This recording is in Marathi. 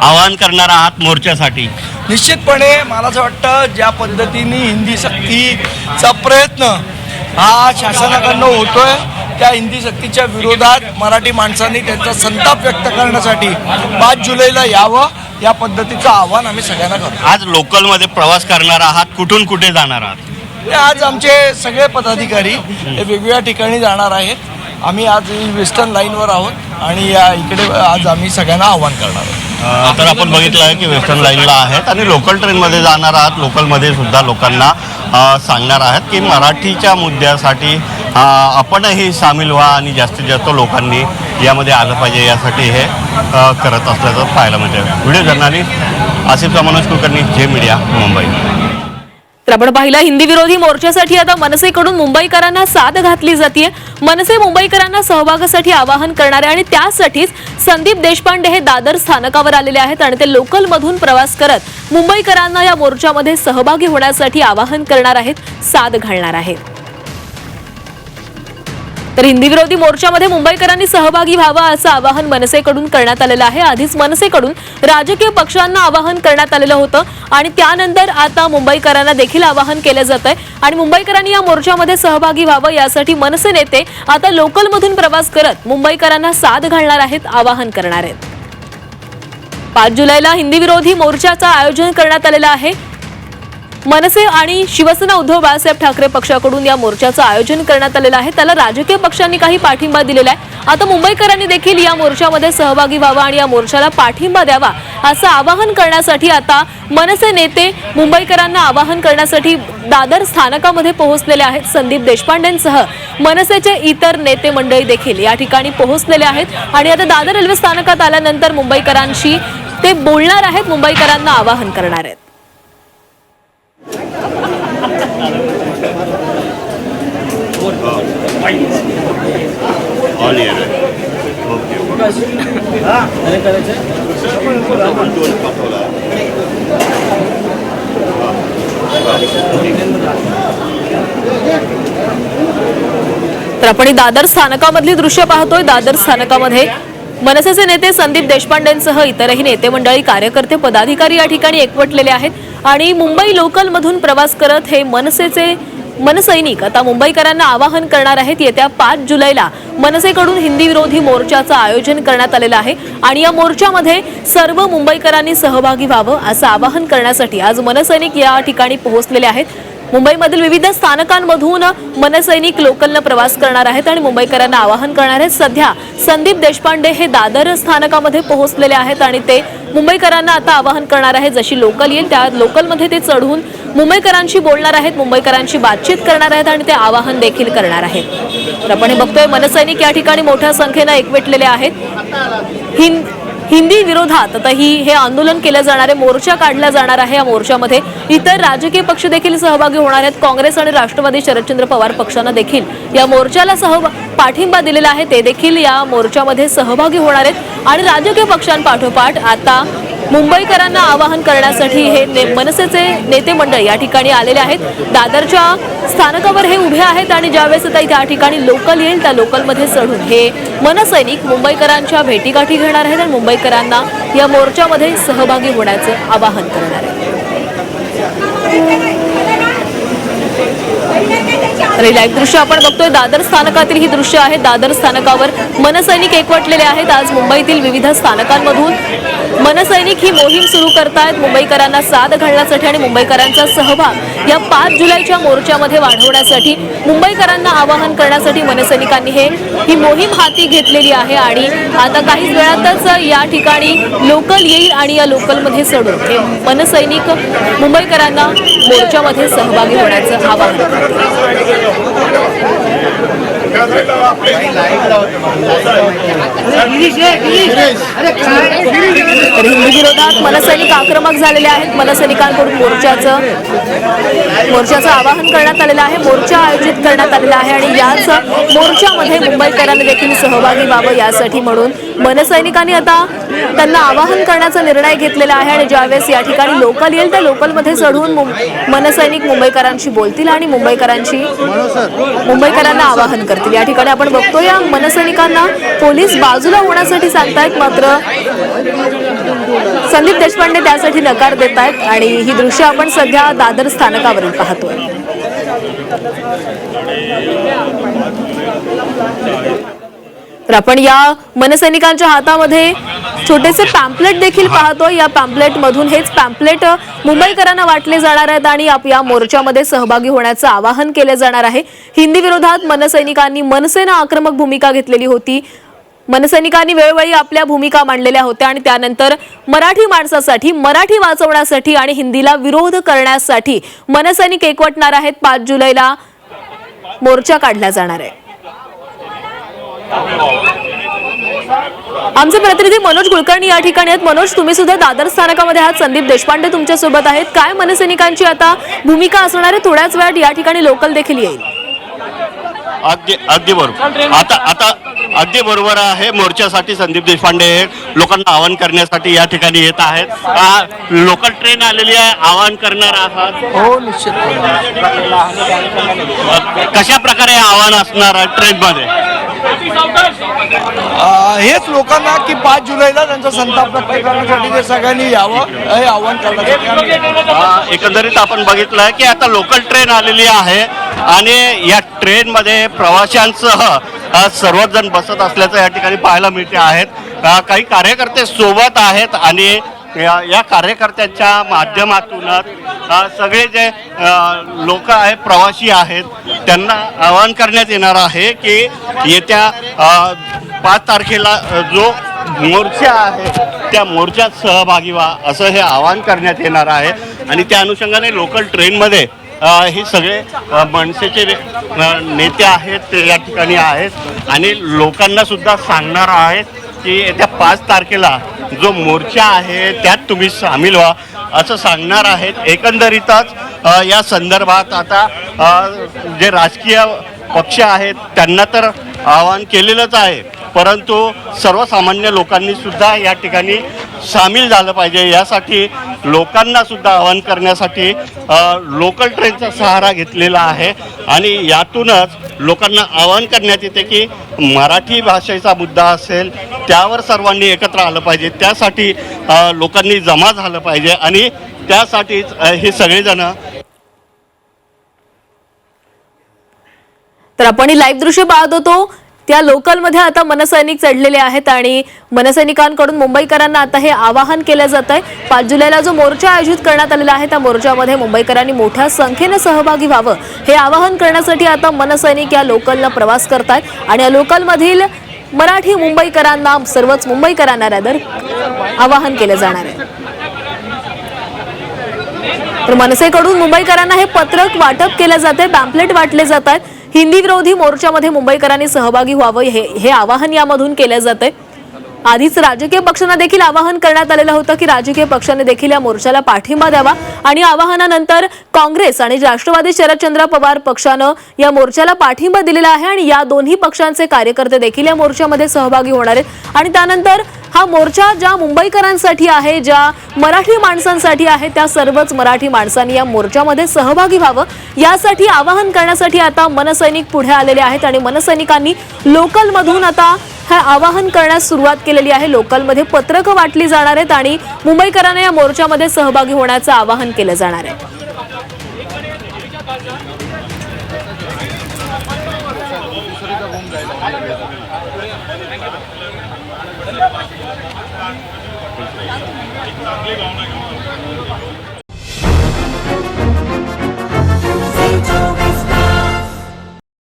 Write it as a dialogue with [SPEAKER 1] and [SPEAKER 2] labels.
[SPEAKER 1] आवाहन करणार आहात मोर्चासाठी?
[SPEAKER 2] निश्चितपणे मला असं वाटतं ज्या पद्धतीने हिंदी सक्तीचा प्रयत्न हा शासनाकडनं होतोय त्या हिंदी सक्तीच्या विरोधात मराठी माणसांनी त्यांचा संताप व्यक्त करण्यासाठी पाच जुलैला यावं या पद्धतीचं आव्हान आम्ही सगळ्यांना करतो.
[SPEAKER 1] आज लोकलमध्ये प्रवास करणार आहात कुठून कुठे जाणार आहात?
[SPEAKER 2] आज आमचे सगळे पदाधिकारी हे वेगवेगळ्या ठिकाणी जाणार आहेत. आम्ही आज वेस्टर्न लाईनवर आहोत आणि या इकडे आज आम्ही सगळ्यांना आव्हान करणार आहोत.
[SPEAKER 1] तर आपण बघितलं आहे की वेस्टर्न लाईनला आहेत आणि लोकल ट्रेनमध्ये जाणार आहात. लोकलमध्ये सुद्धा लोकांना सांगणार आहात की मराठीच्या मुद्द्यासाठी आपणही सामील व्हा आणि जास्तीत जास्त लोकांनी यामध्ये आलं पाहिजे यासाठी हे करत असल्याचं पाहायला मिळतं व्हिडिओ जर्नालिस्ट आसिफ मनोज कुलकर्णी जे मीडिया मुंबई.
[SPEAKER 3] तर आपण पाहिलं हिंदी विरोधी मोर्चासाठी आता मनसेकडून मुंबईकरांना साथ घातली जाते मनसे मुंबईकरांना सहभागासाठी आवाहन करणारे आणि त्यासाठीच संदीप देशपांडे हे दादर स्थानकावर आलेले आहेत आणि ते लोकलमधून प्रवास करत मुंबईकरांना या मोर्चामध्ये सहभागी होण्यासाठी आवाहन करणार आहेत साथ घालणार आहेत. तर हिंदी विरोधी मोर्चामध्ये मुंबईकरांनी सहभागी व्हावा असं आवाहन मनसेकडून करण्यात आलेलं आहे. आधीच मनसेकडून राजकीय पक्षांना आवाहन करण्यात आलेलं होतं आणि त्यानंतर आता मुंबईकरांना देखील आवाहन केलं जात आहे आणि मुंबईकरांनी या मोर्चामध्ये सहभागी व्हावं यासाठी मनसे नेते आता लोकलमधून प्रवास करत मुंबईकरांना साथ घालणार आहेत आवाहन करणार आहेत. पाच जुलैला हिंदी विरोधी मोर्चाचं आयोजन करण्यात आलेलं आहे. मनसे आणि शिवसेना उद्धव बाळासाहेब ठाकरे पक्षाकडून या मोर्चाचं आयोजन करण्यात आलेलं आहे. त्याला राजकीय पक्षांनी काही पाठिंबा दिलेला आहे. आता मुंबईकरांनी देखील या मोर्चामध्ये सहभागी व्हावा आणि या मोर्चाला पाठिंबा द्यावा असं आवाहन करण्यासाठी आता मनसे नेते मुंबईकरांना आवाहन करण्यासाठी दादर स्थानकामध्ये पोहोचलेले आहेत. संदीप देशपांडेंसह मनसेचे इतर नेते मंडळी देखील या ठिकाणी पोहोचलेले आहेत. आणि आता दादर रेल्वे स्थानकात आल्यानंतर मुंबईकरांशी ते बोलणार आहेत. मुंबईकरांना आवाहन करणार आहेत.
[SPEAKER 1] ऑन एअर ओके
[SPEAKER 3] तर आपण ही दादर स्थानकामधली दृश्य पाहतोय. दादर स्थानकामध्ये मनसेचे नेते संदीप देशपांडेंसह इतरही नेते मंडळी कार्यकर्ते पदाधिकारी या ठिकाणी एकवटलेले आहेत. आणि मुंबई लोकलमधून प्रवास करत हे मनसेचे मनसैनिक आता मुंबईकरांना आवाहन करणार आहेत येत्या पाच जुलैला मनसेकडून हिंदी विरोधी मोर्चाचं आयोजन करण्यात आलेलं आहे आणि या मोर्चामध्ये सर्व मुंबईकरांनी सहभागी व्हावं असं आवाहन करण्यासाठी आज मनसैनिक या ठिकाणी पोहोचलेले आहेत. मुंबईमधील विविध स्थानकांमधून मनसैनिक लोकलनं प्रवास करणार आहेत आणि मुंबईकरांना आवाहन करणार आहेत. सध्या संदीप देशपांडे हे दादर स्थानकामध्ये पोहोचलेले आहेत आणि ते मुंबईकरांना आता आवाहन करणार आहेत. जशी लोकल येईल त्या लोकलमध्ये ते चढून मुंबईकरांशी बोलणार आहेत मुंबईकरांशी बातचीत करणार आहेत आणि ते आवाहन देखील करणार आहेत. तर आपण हे बघतोय मनसैनिक या ठिकाणी मोठ्या संख्येनं एकवटलेले आहेत. हिंद हिंदी विरोधात. आता हे आंदोलन केलं जाणार आहे मोर्चा काढला जाणार आहे या मोर्चामध्ये. इतर राजकीय पक्ष देखील सहभागी होणार आहेत. काँग्रेस आणि राष्ट्रवादी शरदचंद्र पवार पक्षानं देखील या मोर्चाला सह पाठिंबा दिलेला आहे. ते देखील या मोर्चामध्ये सहभागी होणार आहेत. आणि राजकीय पक्षांपाठोपाठ आता मुंबईकरांना आवाहन करण्यासाठी हे ने मनसेचे नेते मंडळ या ठिकाणी आलेले आहेत. दादरच्या स्थानकावर हे उभे आहेत आणि ज्यावेळेस आता त्या ठिकाणी लोकल येईल त्या लोकलमध्ये चढून हे मनसैनिक मुंबईकरांच्या भेटीगाठी घेणार आहेत आणि मुंबईकरांना या मोर्चामध्ये सहभागी होण्याचं आवाहन करणार आहे अरे लाईव्ह दृश्य आपण बघतोय. दादर स्थानकातील ही दृश्य आहेत दादर स्थानकावर मनसैनिक एकवटलेले आहेत. आज मुंबईतील विविध स्थानकांमधून मनसैनिक ही मोहीम सुरू करतायत. मुंबईकरांना साथ घालण्यासाठी आणि मुंबईकरांचा सहभाग या पाच जुलैच्या मोर्चामध्ये वाढवण्यासाठी मुंबईकरांना आवाहन करण्यासाठी मनसैनिकांनी हे ही मोहीम हाती घेतलेली आहे आणि आता काही वेळातच या ठिकाणी लोकल येईल आणि या लोकलमध्ये सडून हे मनसैनिक मुंबईकरांना मोर्चामध्ये सहभागी होण्याचं आवाहन विरोधात मनसैनिक आक्रमक झालेले आहेत. मनसैनिकांकडून मोर्चाचं मोर्चाचं आवाहन करण्यात आलेलं आहे. मोर्चा आयोजित करण्यात आलेला आहे आणि याच मोर्चामध्ये मुंबईकरांनी देखील सहभागी व्हावं यासाठी म्हणून मनसैनिकांनी आता त्यांना आवाहन करण्याचा निर्णय घेतलेला आहे आणि ज्यावेळेस या ठिकाणी लोकल येईल त्या लोकलमध्ये चढून मनसैनिक मुंबईकरांशी बोलतील आणि मुंबईकरांशी मुंबईकरांना आवाहन करतील. या ठिकाणी आपण बघतो या मनसैनिकांना पोलीस बाजूला होण्यासाठी सांगतायत मात्र संदीप देशपांडे त्यासाठी नकार देत आहेत आणि ही दृश्य आपण सध्या दादर स्थानकावरील पाहतोय. तर आपण या मनसैनिकांच्या हातामध्ये छोटेसे पॅम्पलेट देखील पाहतो या पॅम्पलेट मधून हेच पॅम्पलेट मुंबईकरांना वाटले जाणार आहेत आणि आप- या मोर्चामध्ये सहभागी होण्याचं आवाहन केले जाणार आहे. हिंदी विरोधात मनसैनिकांनी मनसेनं आक्रमक भूमिका घेतलेली होती. मनसैनिकांनी वेळोवेळी आपल्या भूमिका मांडलेल्या होत्या आणि त्यानंतर मराठी माणसासाठी मराठी वाचवण्यासाठी आणि हिंदीला विरोध करण्यासाठी मनसैनिक एकवटणार आहेत. पाच जुलैला मोर्चा काढला जाणार आहे. आमचे प्रतिनिधी मनोज कुलकर्णी या ठिकाणी आहेत. मनोज तुम्ही सुद्धा दादर स्थानकामध्ये आहात. संदीप देशपांडे तुमच्यासोबत आहेत. काय मनसैनिकांची आता भूमिका असणार आहे? थोड्याच वेळात या ठिकाणी लोकल देखील येईल.
[SPEAKER 1] अगदी अगदी बरोबर. आता आता अगदी बरोबर आहे. मोर्चासाठी संदीप देशपांडे हे लोकांना आवाहन करण्यासाठी या ठिकाणी येत आहेत. लोकल ट्रेन आलेली आहे. आवाहन करणार आहात.
[SPEAKER 2] हो निश्चित.
[SPEAKER 1] कशा प्रकारे आव्हान असणार आहे ट्रेनमध्ये?
[SPEAKER 2] हेच लोकांना की पाच जुलैला त्यांचा संताप व्यक्त करण्यासाठी ते सगळ्यांनी यावं हे आव्हान करण्यासाठी
[SPEAKER 1] एकंदरीत आपण बघितलं की आता लोकल ट्रेन आलेली आहे आणि या ट्रेनमध्ये प्रवाशांसह सर्वच जण बसत असल्याचं या ठिकाणी पाहायला मिळते आहेत. काही कार्यकर्ते सोबत आहेत आणि या कार्यकर्त्यांच्या माध्यमातूनच सगळे जे लोक आहेत प्रवासी आहेत त्यांना आवाहन करण्यात येणार आहे की येत्या पाच तारखेला जो मोर्चा आहे त्या मोर्चात सहभागी व्हा असं हे आवाहन करण्यात येणार आहे. आणि त्या अनुषंगाने लोकल ट्रेनमध्ये हे सगळे मनसेचे नेते आहेत ते या ठिकाणी आहेत. आणि लोकांना सुद्धा सांगणार आहेत की येत्या पाच तारखेला जो मोर्चा आहे त्यात तुम्ही सामील व्हा. असं सांगणार आहेत. एकंदरीतच या संदर्भात आता जे राजकीय पक्ष आहेत त्यांना तर आवाहन केलेलंच आहे. परंतु सर्वसामान्य लोकांनी सुद्धा या ठिकाणी सामील झालं पाहिजे. यासाठी लोकांना सुद्धा आवाहन करण्यासाठी लोकल ट्रेनचा सहारा घेतलेला आहे. आणि यातूनच लोकांना आवाहन करण्यात येते की मराठी भाषेचा मुद्दा असेल त्यावर सर्वांनी एकत्र आलं पाहिजे. त्यासाठी लोकांनी जमा झालं पाहिजे. आणि त्यासाठीच हे सगळेजण
[SPEAKER 3] तर आपण ही लाईव्ह दृश्य पाहत होतो. त्या लोकलमध्ये आता मनसैनिक चढलेले आहेत आणि मनसैनिकांकडून मुंबईकरांना आता हे आवाहन केलं जात आहे. पाच जुलैला जो मोर्चा आयोजित करण्यात आलेला आहे त्या मोर्चामध्ये मुंबईकरांनी मोठ्या संख्येनं सहभागी व्हावं हे आवाहन करण्यासाठी आता मनसैनिक या लोकलनं प्रवास करतायत आणि या लोकलमधील मराठी मुंबईकरांना सर्वच मुंबईकरांना रॅदर आवाहन केलं जाणार आहे. तर मनसेकडून मुंबईकरांना हे पत्रक वाटप केलं जाते पॅम्पलेट वाटले जात आहेत. हिंदी विरोधी मोर्चामध्ये मुंबईकरांनी सहभागी व्हावं हे हे आवाहन यामधून केलं जातंय. आधीच राजकीय पक्षांना देखील आवाहन करण्यात आलेलं होतं की राजकीय पक्षाने देखील या मोर्चाला पाठिंबा द्यावा आणि आवाहनानंतर काँग्रेस आणि राष्ट्रवादी शरदचंद्र पवार पक्षानं या मोर्चाला पाठिंबा दिलेला आहे आणि या दोन्ही पक्षांचे कार्यकर्ते देखील या मोर्चामध्ये सहभागी होणार आहेत. आणि त्यानंतर हा मोर्चा ज्या मुंबईकरांसाठी आहे ज्या मराठी माणसांसाठी आहे त्या सर्वच मराठी माणसांनी या मोर्चामध्ये सहभागी व्हावं. यासाठी आवाहन करण्यासाठी आता मनसैनिक पुढे आलेले आहेत आणि मनसैनिकांनी लोकलमधून आता हे आवाहन करण्यास सुरुवात केलेली आहे. लोकलमध्ये पत्रकं वाटली जाणार आहेत आणि मुंबईकरांना या मोर्चामध्ये सहभागी होण्याचं आवाहन केलं जाणार आहे. 세종